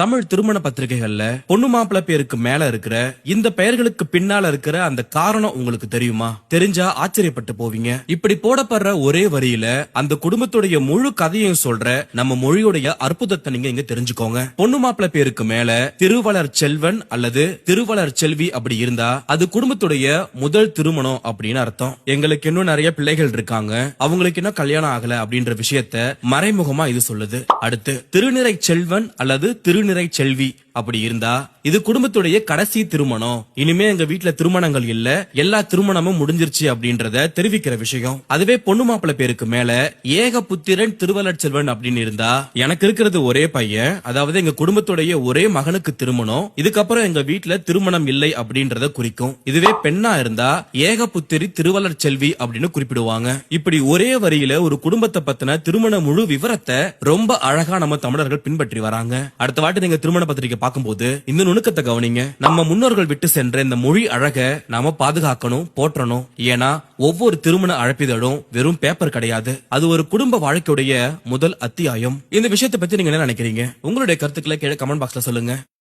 தமிழ் திருமண பத்திரிகைகள்ல பொண்ணு மாப்பிள்ள பேருக்கு மேல இருக்கிற இந்த பெயர்களுக்கு பின்னால இருக்கிற அந்த காரணம் உங்களுக்கு தெரியுமா? தெரிஞ்சா ஆச்சரியப்பட்டு போவீங்க. இப்படி போடப்படுற ஒரே வரியில அந்த குடும்பத்துடைய முழு கதையும் சொல்ற நம்ம மொழியுடைய அற்புதத்தை நீங்க இங்க தெரிஞ்சுக்கோங்க. பொண்ணு மாப்பிள்ள பேருக்கு மேல திருவளர் செல்வன் அல்லது திருவளர் செல்வி அப்படி இருந்தா அது குடும்பத்துடைய முதல் திருமணம் அப்படின்னு அர்த்தம். எங்களுக்கு இன்னும் நிறைய பிள்ளைகள் இருக்காங்க. அவங்களுக்கு இன்னும் கல்யாணம் ஆகல அப்படின்ற விஷயத்த மறைமுகமா இது சொல்லுது. அடுத்து திருநிறை செல்வன் அல்லது திருநிறை செல்வி. அப்படி இருந்தா இது குடும்பத்துடைய கடைசி திருமணம். இனிமே எங்க வீட்டுல திருமணங்கள் இல்ல. எல்லா திருமணமும் முடிஞ்சிருச்சு அப்படின்றத தெரிவிக்கிற விஷயம். அதுவே பொண்ணு மாப்பிள்ளை பேருக்கு மேல ஏக புத்திரன் திருவலர் செல்வன் அப்படின்னு இருந்தா எனக்கு இருக்கிறது ஒரே பையன். அதாவது எங்க குடும்பத்துடைய ஒரே மகனுக்கு திருமணம். இதுக்கப்புறம் எங்க வீட்டுல திருமணம் இல்லை அப்படின்றத குறிக்கும். இதுவே பெண்ணா இருந்தா ஏக புத்திரி திருவலர் செல்வி அப்படின்னு குறிப்பிடுவாங்க. இப்படி ஒரே வரியில ஒரு குடும்பத்தை பத்தின திருமண முழு விவரத்தை ரொம்ப அழகா நம்ம தமிழர்கள் பின்பற்றி வராங்க. அடுத்த வாட்டி நீங்க திருமண பத்திரிக்கை பார்க்கும்போது இந்த நுணுக்கத்தை கவனிங்க. நம்ம முன்னோர்கள் விட்டு சென்ற இந்த மொழி அழக நாம பாதுகாக்கணும் போற்றணும். ஏன்னா ஒவ்வொரு திருமண அழைப்பிதழும் வெறும் பேப்பர் கிடையாது. அது ஒரு குடும்ப வாழ்க்கையுடைய முதல் அத்தியாயம். இந்த விஷயத்தை பத்தி நீங்க என்ன நினைக்கிறீங்க? உங்களுடைய கருத்துக்களை கீழே கமெண்ட் பாக்ஸ்ல சொல்லுங்க.